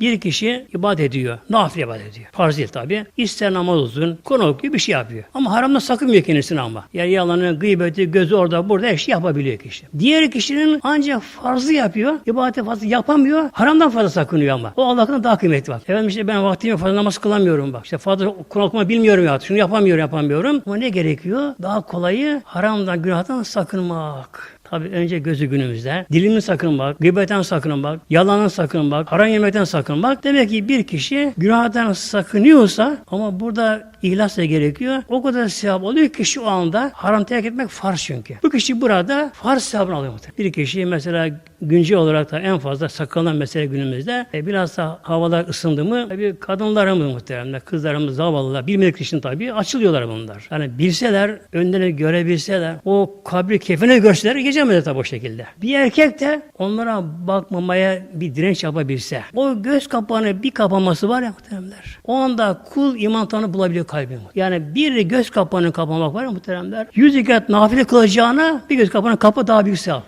Bir kişi ibadet ediyor. Nafile ibadet ediyor. Farz değil tabi. İster namaz olsun, konuk gibi bir şey yapıyor. Ama haramda sakınmıyor kendisini ama. Yani yalanı, gıybeti, gözü orada burada her şey yapabiliyor kişi. Diğer kişinin ancak farzı yapıyor. ibadeti fazla yapamıyor. Haramdan fazla sakınıyor ama. O Allah'ın daha kıymetli var. Efendim işte ben vaktimi fazla namaz kılamıyorum bak. İşte fazla Kur'an okuma bilmiyorum ya. Şunu yapamıyorum, yapamıyorum. Ama ne gerekiyor? Daha kolayı haramdan, günahdan sakınmak. Tabii önce gözü günümüzde. Dilini sakınmak, gıybetten sakınmak, yalanın sakınmak, haram yemekten sakınmak. Demek ki bir kişi günahdan sakınıyorsa ama burada ihlas da gerekiyor. O kadar sevap oluyor ki şu anda haram terk etmek farz çünkü. Bu kişi burada farz sevabını alıyor. Bir kişi mesela güncel olarak da en fazla sakınan mesele günümüzde e, biraz da havalar ısındı mı tabii kadınlarımız muhtemelen kızlarımız zavallılar bilmedik için tabii açılıyorlar bunlar. Yani bilseler önlerini görebilseler o kabri kefene görseler geçemezler tabii o şekilde. Bir erkek de onlara bakmamaya bir direnç yapabilse o göz kapağını bir kapaması var ya muhteremler. O anda kul iman tanı bulabiliyor kalbim. Yani bir göz kapağını kapamak var ya muhteremler. Yüz rekat nafile kılacağına bir göz kapağını kapa daha büyük sevap.